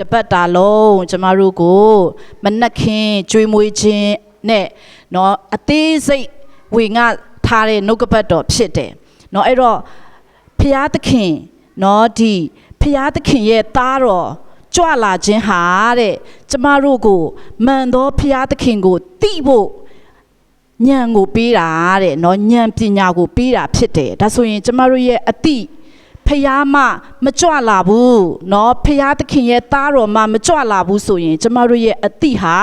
တပတ်တာလုံးကျမတို့ကိုမနှက်ခင်းကျွေးမွေးခြင်းနဲ့เนาะအသေးစိတ်ဝေငှထားတဲ့နှုတ်ကပတ်တော်ဖြစ်တယ်เนาะအဲ့တော့ဖျားသခင်เนาะဒီဖျားသခင်ရဲ့သားတော်ကြွလာခြင်းဟာတဲ့ကျမတို့ကိုမှန်သောဖျားသခင်ကိုတိဖို့ဉာဏ်ကိုပေးတာတဲ့เนาะဉာဏ်ပညာကိုပေးတာဖြစ်တယ်ဒါဆိုရင်ကျမတို့ရဲ့အတိ ဖျားမမကြွလာဘူးเนาะဖျားသခင်ရဲ့သားတော်မမကြွလာဘူးဆိုရင်ကျမတို့ရဲ့အတိဟာ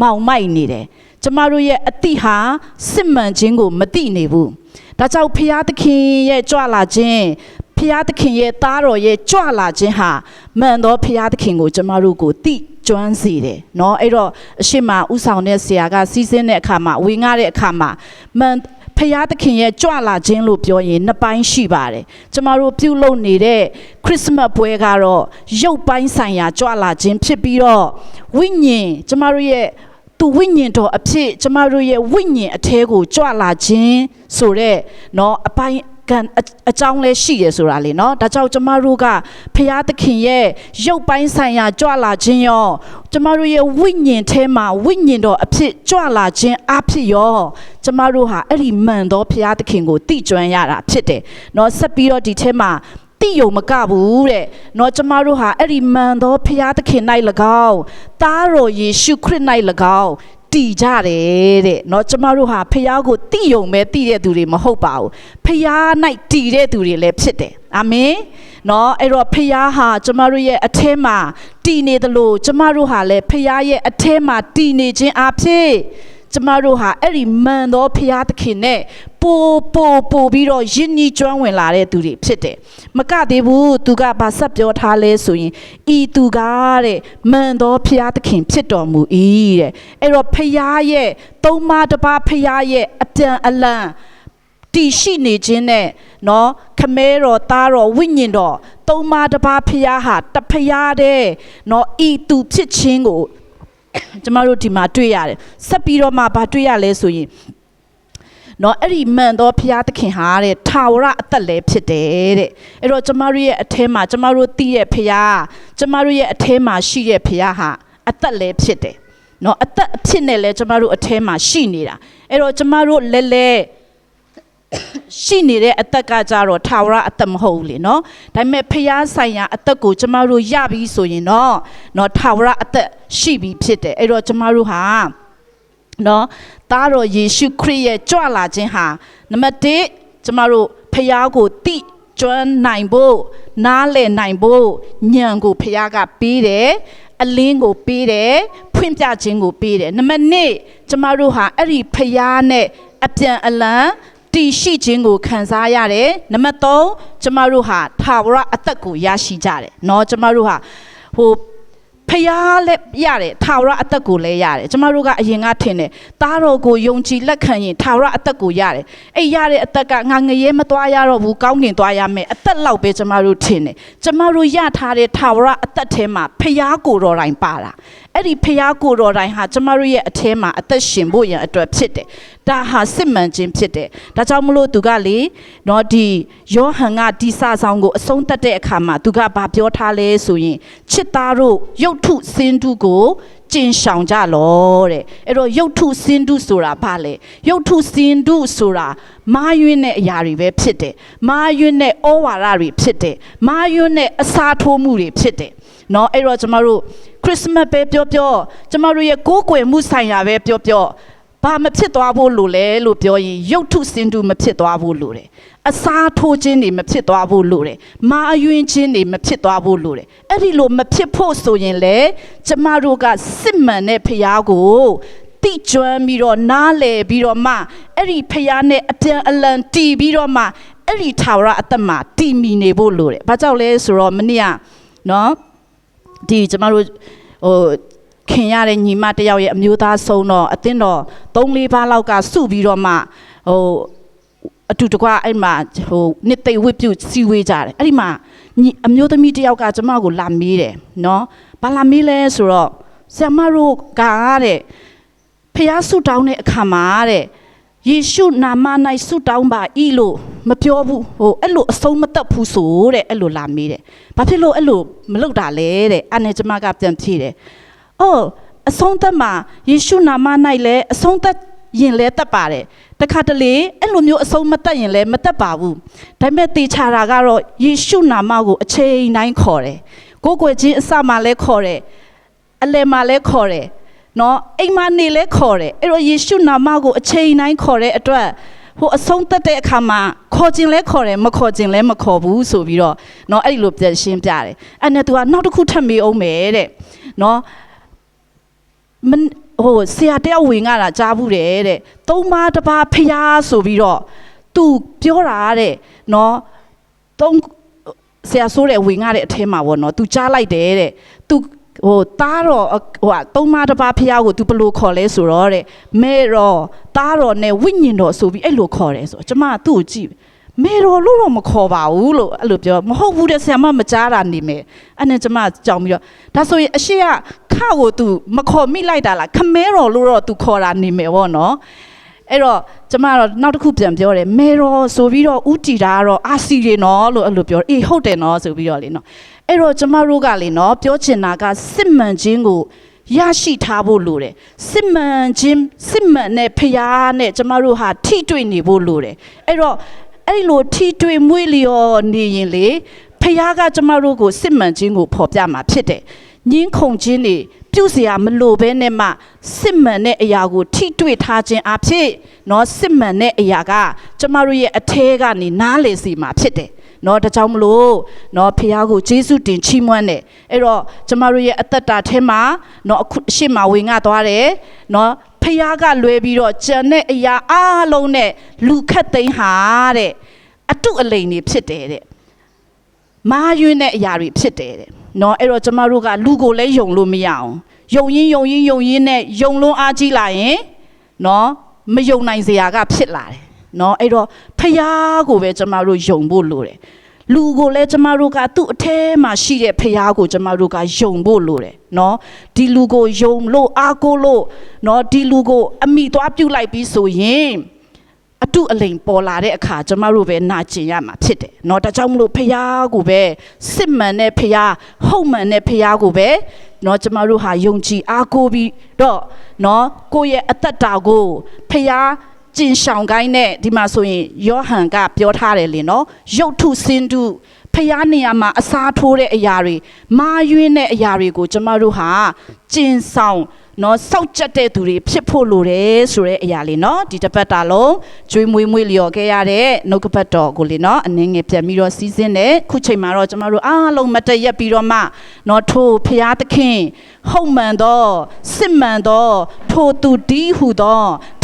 မောင်မိုက်နေတယ်ကျမတို့ရဲ့အတိဟာစစ်မှန်ခြင်းကိုမသိနေဘူးဒါကြောင့်ဖျားသခင်ရဲ့ကြွလာခြင်းဖျားသခင်ရဲ့သားတော်ရဲ့ကြွလာခြင်းဟာမှန်သောဖျားသခင်ကိုကျမတို့ကိုသိကျွမ်းစေတယ်เนาะအဲ့တော့အရှိမဥဆောင်တဲ့ဆရာကစီးစင်းတဲ့အခါမှာဝေငှတဲ့အခါမှာမှန် ဖရာသခင်ရဲ့ကြွလာခြင်းလို့ပြောရင်နှစ်ပိုင်းရှိပါတယ်။ကျမတို့ပြုလုပ်နေတဲ့ခရစ်စမတ်ပွဲကတော့ရုပ်ပိုင်းဆိုင်ရာကြွလာခြင်းဖြစ်ပြီးတော့ဝိညာဉ်ကျမတို့ရဲ့သူဝိညာဉ်တော်အဖြစ်ကျမတို့ရဲ့ဝိညာဉ်အထဲကိုကြွလာခြင်းဆိုတဲ့เนาะအပိုင်းကံအကြောင်းလဲရှိရဆိုတာလေเนาะဒါကြောင့်ကျမတို့ကဖရာသခင်ရဲ့ရုပ်ပိုင်းဆိုင်ရာကြွလာခြင်းရော ကျမတို့ရဲ့ဝိညာဉ်ထဲမှာဝိညာဉ်တော်အဖြစ်ကြွလာခြင်းအဖြစ်ရောကျမတို့ဟာအဲ့ဒီမှန်သောဘုရားသခင်ကိုတည်ကျွမ်းရတာဖြစ်တယ်။နော်ဆက်ပြီးတော့ဒီထဲမှာတိယုံမကဘူးတဲ့။နော်ကျမတို့ဟာအဲ့ဒီမှန်သောဘုရားသခင်၌၎င်း၊သားတော်ယေရှုခရစ်၌၎င်း တည်ကြတယ်တဲ့เนาะကျမတို့ဟာဖះကိုတည်ယုံပဲတည်တဲ့သူတွေမဟုတ်ပါဘူးဖះ၌တည်တဲ့သူတွေလည်းဖြစ်တယ်အာမင်เนาะအဲ့တော့ဖះဟာကျမတို့ရဲ့အထဲမှာတည်နေသလိုကျမတို့ဟာလည်းဖះရဲ့အထဲမှာတည်နေခြင်းအဖြစ်ကျမတို့ဟာအဲ့ဒီမှန်သောဖရာသခင်နဲ့ ပို့ပို့ပို့ပြီးတော့ယဉ်ညီကျွမ်းဝင်လာတဲ့သူတွေဖြစ်တယ်။မကသေးဘူးသူကဘာဆက်ပြောထားလဲဆိုရင်ဤသူကတဲ့မှန်သောဖရာသခင်ဖြစ်တော်မူ၏တဲ့။အဲ့တော့ဖရာရဲ့သုံးပါးတစ်ပါးဖရာရဲ့အပြန်အလှန်တည်ရှိနေခြင်းနဲ့နော်ခမဲတော်သားတော်ဝိညာဉ်တော်သုံးပါးတစ်ပါးဖရာဟာတဖရာတဲ့နော်ဤသူဖြစ်ခြင်းကိုကျမတို့ဒီမှာတွေ့ရတယ်ဆက်ပြီးတော့မှဘာတွေ့ရလဲဆိုရင် နော်အဲ့ဒီမှန်သောဘုရားသခင်ဟာတဲ့ထာဝရအသက်လည်းဖြစ်တယ်တဲ့အဲ့တော့ကျမတို့ရဲ့အထဲမှာကျမတို့သိရဲ့ဘုရားကျမတို့ရဲ့အထဲမှာရှိတဲ့ဘုရားဟာအသက်လည်းဖြစ်တယ်နော်အသက်အဖြစ်နဲ့လည်းကျမတို့အထဲမှာရှိနေတာအဲ့တော့ကျမတို့လဲလဲရှိနေတဲ့အသက်ကကြတော့ထာဝရအသက်မဟုတ်ဘူးလေနော်ဒါပေမဲ့ဖျားဆိုင်ရာအသက်ကိုကျမတို့ရပြီဆိုရင်တော့နော်ထာဝရအသက်ရှိပြီဖြစ်တယ်အဲ့တော့ကျမတို့ဟာ နော်သားတော်ယေရှုခရစ်ရဲ့ကြွလာခြင်းဟာနံပါတ်1ကျမတို့ဖျားကိုတိကျွမ်းနိုင်ဖို့နားလည်နိုင်ဖို့ဉာဏ်ကိုဖျားကပေးတယ်အလင်းကိုပေးတယ်ဖွင့်ပြခြင်းကိုပေးတယ်နံပါတ်2ကျမတို့ဟာအဲ့ဒီဖျားနဲ့အပြန်အလှန်တည်ရှိခြင်းကိုခံစားရတယ်နံပါတ်3ကျမတို့ဟာထာဝရအသက်ကိုရရှိကြတယ်เนาะကျမတို့ဟာဟို ဖျားလည်းရတယ်ထာဝရအသက်ကိုလည်းရတယ်ကျမတို့ကအရင်ကထင်တယ်သားတော်ကိုယုံကြည်လက်ခံရင်ထာဝရအသက်ကိုရတယ်အဲ့ရတဲ့အသက်ကငါငရဲမသွားရတော့ဘူးကောင်းကင်သွားရမယ်အသက်လောက်ပဲကျမတို့ထင်တယ်ကျမတို့ရထားတဲ့ထာဝရအသက်ထဲမှာဖျားကိုတော်တိုင်းပါတာအဲ့ဒီဖျားကိုတော်တိုင်းဟာကျမတို့ရဲ့အထဲမှာအသက်ရှင်ဖို့ရန်အတွက်ဖြစ်တယ်ဒါဟာစစ်မှန်ခြင်းဖြစ်တယ်ဒါကြောင့်မလို့သူကလေနော်ဒီယောဟန်ကဒီစာဆောင်ကိုအဆုံးသတ်တဲ့အခါမှာသူကဘာပြောထားလဲဆိုရင်ချစ်သားတို့ရုပ်ထုစင်းတုကိုကျင်ဆောင်ကြလောတဲ့အဲ့တော့ရုပ်ထုစင်းတုဆိုတာဘာလဲရုပ်ထုစင်းတုဆိုတာမာယွင်းတဲ့အရာတွေပဲဖြစ်တယ်မာယွင်းတဲ့ဩဝါဒတွေဖြစ်တယ်မာယွင်းတဲ့အစာထိုးမှုတွေဖြစ်တယ်เนาะအဲ့တော့ကျမတို့ ခရစ်စမတ်ပဲပြောပြောကျမတို့ရဲ့ကိုးကွယ်မှုဆိုင်ရာပဲပြောပြောဘာမဖြစ်သွားဖို့လို့လဲလို့ပြောရင်ရုပ်ထုစင်တူမဖြစ်သွားဖို့လို့တယ်အစားထိုးခြင်းတွေမဖြစ်သွားဖို့လို့တယ်မာအယွင်းခြင်းတွေမဖြစ်သွားဖို့လို့တယ်အဲ့ဒီလိုမဖြစ်ဖို့ဆိုရင်လေကျမတို့ကစစ်မှန်တဲ့ဖရားကိုတိကျွမ်းပြီးတော့နားလေပြီးတော့မှအဲ့ဒီဖရားနဲ့အပြန်အလှန်တီးပြီးတော့မှအဲ့ဒီထာဝရအသက်မှာတည်မီနေဖို့လို့တယ်ဘာကြောင့်လဲဆိုတော့မနေ့ကနော် ဒီကျမတို့ဟိုခင်ရတဲ့ညီမတယောက်ရဲ့အမျိုးသားဆုံးတော့အသင်းတော်၃၄ပါးလောက်ကစုပြီးတော့မှဟိုအတူတကွအဲ့မှာဟိုနှစ်သိမ့်ဝစ်ပြုတ်စီဝေးကြတယ်အဲ့ဒီမှာအမျိုးသမီးတယောက်ကကျမကိုလာမေးတယ်နော်ဘာလာမေးလဲဆိုတော့ဆရာမတို့ကတဲ့ဖះဆုတောင်းတဲ့အခါမှာတဲ့ယေရှုနာမ၌ဆုတောင်းပါဤလို့ မပြောဘူးဟိုအဲ့လိုအဆုံးမတက်ဘူးဆိုတဲ့အဲ့လိုလာမေးတယ်ဘာဖြစ်လို့အဲ့လိုမလုပ်တာလဲတဲ့အဲ့နဲ့ကျမကပြန်ဖြေတယ်အော်အဆုံးသက်မှာယေရှုနာမ၌လည်းအဆုံးသက်ရင်လည်းတက်ပါတယ်တခါတလေအဲ့လိုမျိုးအဆုံးမတက်ရင်လည်းမတက်ပါဘူးဒါပေမဲ့တေချာတာကတော့ယေရှုနာမကိုအချိန်တိုင်းခေါ်တယ်ကိုယ်ကိုယ်ချင်းအစမှလည်းခေါ်တယ်အလယ်မှလည်းခေါ်တယ်နော်အိမ်မနေလဲခေါ်တယ်အဲ့တော့ယေရှုနာမကိုအချိန်တိုင်းခေါ်တဲ့အတွက် ဟိုအဆုံးသက်တဲ့အခါမှာခေါ်ခြင်းလဲခေါ်တယ်မခေါ်ခြင်းလဲမခေါ်ဘူးဆိုပြီးတော့နော်အဲ့ဒီလိုပြန်ရှင်းပြတယ်အဲ့နဲ့သူကနောက်တစ်ခုထပ်မေးအောင်မယ်တဲ့နော်မင်းဟိုဆရာတယောက်ဝင်လာတာကြားဘူးတယ်တဲ့သုံးပါးတစ်ပါးဖျားဆိုပြီးတော့သူပြောတာတဲ့နော်သုံးဆရာဆိုးတဲ့ဝင်ရတဲ့အထဲမှာပေါ့နော်သူကြားလိုက်တယ်တဲ့သူ ဟိုတားတော့ဟိုဟာသုံးပါးတစ်ပါးဖျားကိုသူဘယ်လိုခေါ်လဲဆိုတော့တဲ့မဲတော့တားတော့နဲ့ဝိညာဉ်တော်ဆိုပြီးအဲ့လိုခေါ်တယ်ဆိုတော့ကျမကသူ့ကိုကြည့်မေတော်လို့တော့မခေါ်ပါဘူးလို့အဲ့လိုပြောမဟုတ်ဘူးတဲ့ဆရာမမကြားတာနေမယ်အဲ့နဲ့ကျမကြောင်ပြီးတော့ဒါဆိုရင်အရှိကခကို तू မခေါ်မိလိုက်တာလားခမဲတော်လို့တော့ तू ခေါ်တာနေမယ်ဗောနော်အဲ့တော့ကျမကတော့နောက်တစ်ခုပြန်ပြောတယ်မေတော်ဆိုပြီးတော့ဥတီတာကတော့အာစီရေနော်လို့အဲ့လိုပြောအေးဟုတ်တယ်နော်ဆိုပြီးတော့လေနော် အဲ့တော့ကျမတို့ကလေနော်ပြောချင်တာကစစ်မှန်ခြင်းကိုရရှိထားဖို့လိုတယ်စစ်မှန်ခြင်းစစ်မှန်တဲ့ဖရားနဲ့ကျမတို့ဟာထိတွေ့နေဖို့လိုတယ်အဲ့တော့အဲ့လိုထိတွေ့မွေးလျော်နေရင်လေဖရားကကျမတို့ကိုစစ်မှန်ခြင်းကိုဖော်ပြမှာဖြစ်တယ်ညင်းခုန်ခြင်းတွေပြုเสียမလို့ဘဲနဲ့မှစစ်မှန်တဲ့အရာကိုထိတွေ့ထားခြင်းအဖြစ်เนาะစစ်မှန်တဲ့အရာကကျမတို့ရဲ့အထဲကနေနားလေစီမှာဖြစ်တယ် เนาะဒါကြောင့်မလို့เนาะဖះကိုယေရှုတင်ချီးမွမ်းတယ်အဲ့တော့ကျမတို့ရဲ့အသက်တာထဲမှာเนาะအခုအရှိမဝင်ငါသွားတယ်เนาะဖះကလွယ်ပြီးတော့ကြံတဲ့အရာအားလုံးနဲ့လူခတ်သိမ်းဟာတဲ့အတုအလိန်တွေဖြစ်တယ်တဲ့ မာယွင်းတဲ့အရာတွေဖြစ်တယ်တဲ့เนาะအဲ့တော့ကျမတို့ကလူကိုလည်းယုံလို့မရအောင်ယုံရင်ယုံရင်ယုံရင်နဲ့ယုံလုံးအားကြီးလာရင်เนาะမယုံနိုင်စရာကဖြစ်လာတယ် เนาะအဲ့တော့ဖျားကိုပဲကျမတို့ယုံဖို့လိုတယ်လူကိုလည်းကျမတို့ကသူ့အထဲမှာရှိတဲ့ဖျားကိုကျမတို့ကယုံဖို့လိုတယ်เนาะဒီလူကိုယုံလို့အားကိုးလို့เนาะဒီလူကိုအမိသွားပြုတ်လိုက်ပြီးဆိုရင် အတုအလိန်ပေါ်လာတဲ့အခါကျမတို့ပဲနာကျင်ရမှာဖြစ်တယ်။เนาะဒါကြောင့်မလို့ဖះကိုပဲစစ်မှန်တဲ့ဖះဟုတ်မှန်တဲ့ဖះကိုပဲเนาะကျမတို့ဟာယုံကြည်အားကိုးပြီးတော့เนาะကိုယ့်ရဲ့အသက်တာကိုဖះ ကျင်ဆောင်ကိုင်းနဲ့ဒီမှာဆိုရင်ယောဟန်ကပြောထားတယ်လေနော်ရုပ်ထုစင်တုဖះနေရာမှာအစားထိုးတဲ့အရာတွေမာယွင်းတဲ့အရာတွေကိုကျမတို့ဟာကျင်ဆောင်နော်စောက်ကြက်တဲ့သူတွေဖြစ်ဖို့လိုတယ်ဆိုတဲ့အရာလေးနော်ဒီတစ်ပတ်တာလုံးကျွေးမွေးမွေးလျော်ခဲ့ရတဲ့နှုတ်ကပတ်တော်ကိုလေနော်အနည်းငယ်ပြန်ပြီးတော့စီးစင်းတယ်ခုချိန်မှာတော့ကျမတို့အားလုံးမတည့်ရက်ပြီးတော့မှနော်ထို့ဖះသခင်ဟုတ်မှန်သောစစ်မှန်သောထို့သူဒီဟုသော